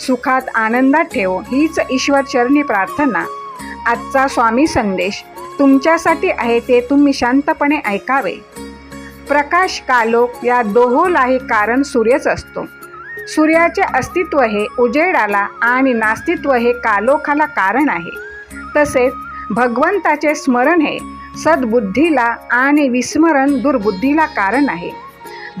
सुखात आनंदात ठेव. हीच ईश्वर चरणी प्रार्थना. आजचा स्वामी संदेश. तुमच्यासाठी आहे ते तुम्ही शांतपणे ऐकावे. प्रकाश कालोख या दोहोलाही कारण सूर्यच असतो. सूर्याचे अस्तित्व हे उजेडाला आणि नास्तित्व हे कालोखाला कारण आहे. तसेच भगवंताचे स्मरण हे सद्बुद्धीला आणि विस्मरण दुर्बुद्धीला कारण आहे.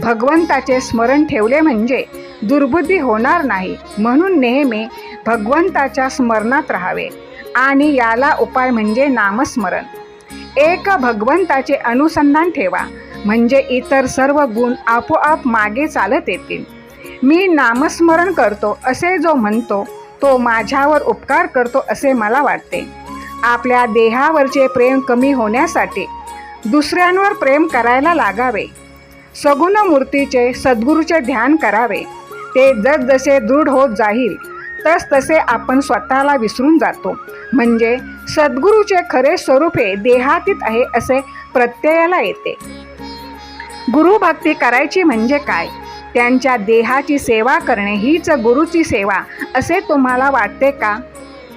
भगवंताचे स्मरण ठेवले म्हणजे दुर्बुद्धी होणार नाही. म्हणून नेहमी भगवंताच्या स्मरणात राहावे. आणि याला उपाय म्हणजे नामस्मरण. एक भगवंताचे अनुसंधान ठेवा. म्हणजे इतर सर्व गुण आपोआप मागे चालत येतील. मी नामस्मरण करतो असे जो म्हणतो तो माझ्यावर उपकार करतो असे मला वाटते. आपल्या देहावरचे प्रेम कमी होण्यासाठी दुसऱ्यांवर प्रेम करायला लागावे. सगुण मूर्तीचे सद्गुरूचे ध्यान करावे. ते जसजसे दृढ होत जाईल तस तसे आपण स्वतःला विसरून जातो. म्हणजे सद्गुरूचे खरे स्वरूप हे देहातीत आहे असे प्रत्ययाला येते. गुरुभक्ती करायची म्हणजे काय? त्यांच्या देहाची सेवा करणे हीच गुरुची सेवा असे तुम्हाला वाटते का?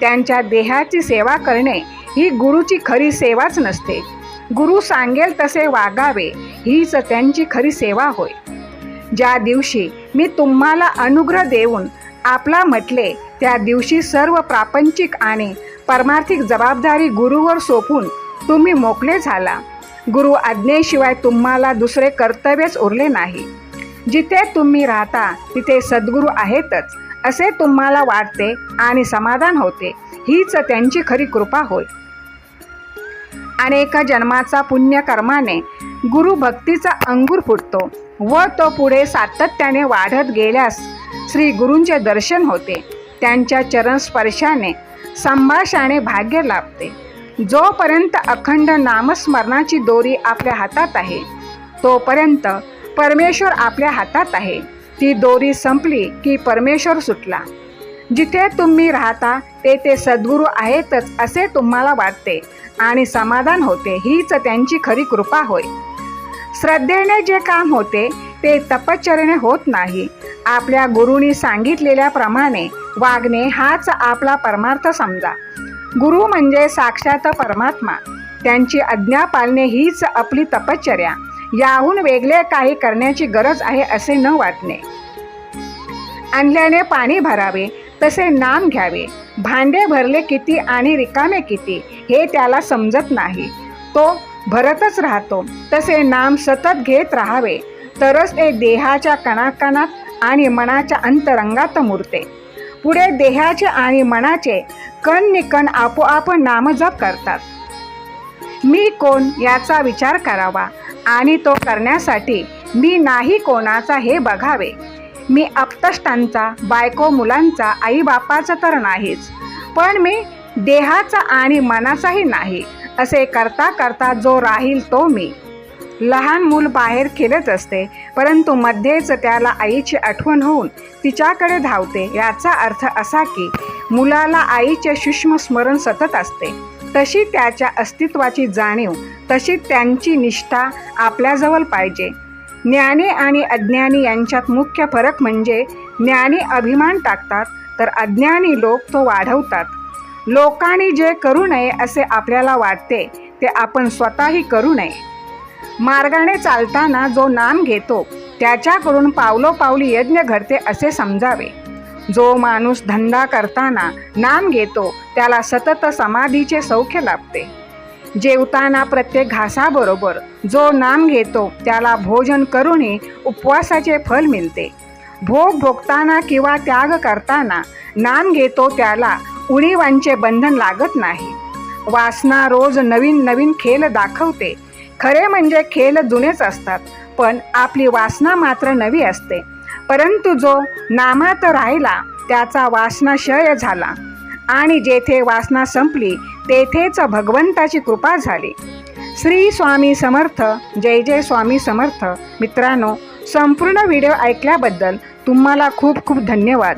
त्यांच्या देहाची सेवा करणे ही गुरुची खरी सेवाच नसते. गुरु सांगेल तसे वागावे हीच त्यांची खरी सेवा होय. ज्या दिवशी मी तुम्हाला अनुग्रह देऊन आपला म्हटले त्या दिवशी सर्व प्रापंचिक आणि परमार्थिक जबाबदारी गुरुवर सोपून तुम्ही मोकळे झाला. गुरु आज्ञेशिवाय तुम्हाला दुसरे कर्तव्यच उरले नाही. जिथे तुम्ही राहता तिथे सद्गुरू आहेतच असे तुम्हाला वाटते आणि समाधान होते. हीच त्यांची खरी कृपा होय. अनेक जन्माचा पुण्यकर्माने गुरु भक्तीचा अंगूर फुटतो. व तो पुढे सातत्याने वाढत गेल्यास श्री गुरूंचे दर्शन होते. त्यांच्या चरण स्पर्शाने संभाषाने भाग्य लाभते. जोपर्यंत अखंड नामस्मरणाची दोरी आपल्या हातात आहे तोपर्यंत परमेश्वर आपल्या हातात आहे. ती दोरी संपली की परमेश्वर सुटला. जिथे तुम्ही राहता तेथे सद्गुरू आहेतच असे तुम्हाला वाटते आणि समाधान होते हीच त्यांची खरी कृपा होय. श्रद्धेने जे काम होते ते तपश्चर्याने होत नाही. आपल्या गुरुनी सांगितलेल्याप्रमाणे वागणे हाच आपला परमार्थ समजा. गुरु म्हणजे साक्षात परमात्मा. त्यांची आज्ञा पाळणे हीच आपली तपश्चर्या. याहून वेगळे काही करण्याची गरज आहे असे न वाटणे. आणल्याने पाणी भरावे तसे नाम घ्यावे. भांडे भरले किती आणि रिकामे किती हे त्याला समजत नाही. तो भरतच राहतो. तसे नाम सतत घेत राहावे. तरच ते देहाच्या कणाकणात आणि मनाच्या अंतरंगात मुरते. पुढे देहाचे आणि मनाचे कण निकण आपोआप नामजप करतात. मी कोण याचा विचार करावा आणि तो करण्यासाठी मी नाही कोणाचा हे बघावे. मी अपतष्टांचा बायको मुलांचा आईबापाचा तर नाहीच. पण मी देहाचा आणि मनाचाही नाही. असे करता करता जो राहील तो मी. लहान मूल बाहेर खेळत असते परंतु मध्येच त्याला आईची आठवण होऊन तिच्याकडे धावते. याचा अर्थ असा की मुलाला आईचे सूक्ष्म स्मरण सतत असते. तशी त्याच्या अस्तित्वाची जाणीव तशी त्यांची निष्ठा आपल्याजवळ पाहिजे. ज्ञानी आणि अज्ञानी यांच्यात मुख्य फरक म्हणजे ज्ञानी अभिमान टाकतात तर अज्ञानी लोक तो वाढवतात. लोकांनी जे करू नये असे आपल्याला वाटते ते आपण स्वतःही करू नये. मार्गाने चालताना जो नाम घेतो त्याच्याकडून पावलोपावली यज्ञ घडते असे समजावे. जो माणूस धंदा करताना नाम घेतो त्याला सतत समाधीचे सौख्य लाभते. जेवताना प्रत्येक घासाबरोबर जो नाम घेतो त्याला भोजन करूनही उपवासाचे फल मिळते. भोग भोगताना किंवा त्याग करताना नाम घेतो त्याला उणीवांचे बंधन लागत नाही. वासना रोज नवीन नवीन खेळ दाखवते. खरे म्हणजे खेळ जुनेच असतात पण आपली वासना मात्र नवी असते. परंतु जो नामात राहिला त्याचा वासनाशय झाला. आणि जेथे वासना संपली तेथेच भगवंताची कृपा झाली. श्री स्वामी समर्थ जय जय स्वामी समर्थ. मित्रांनो संपूर्ण व्हिडिओ ऐकल्याबद्दल तुम्हाला खूप खूप धन्यवाद.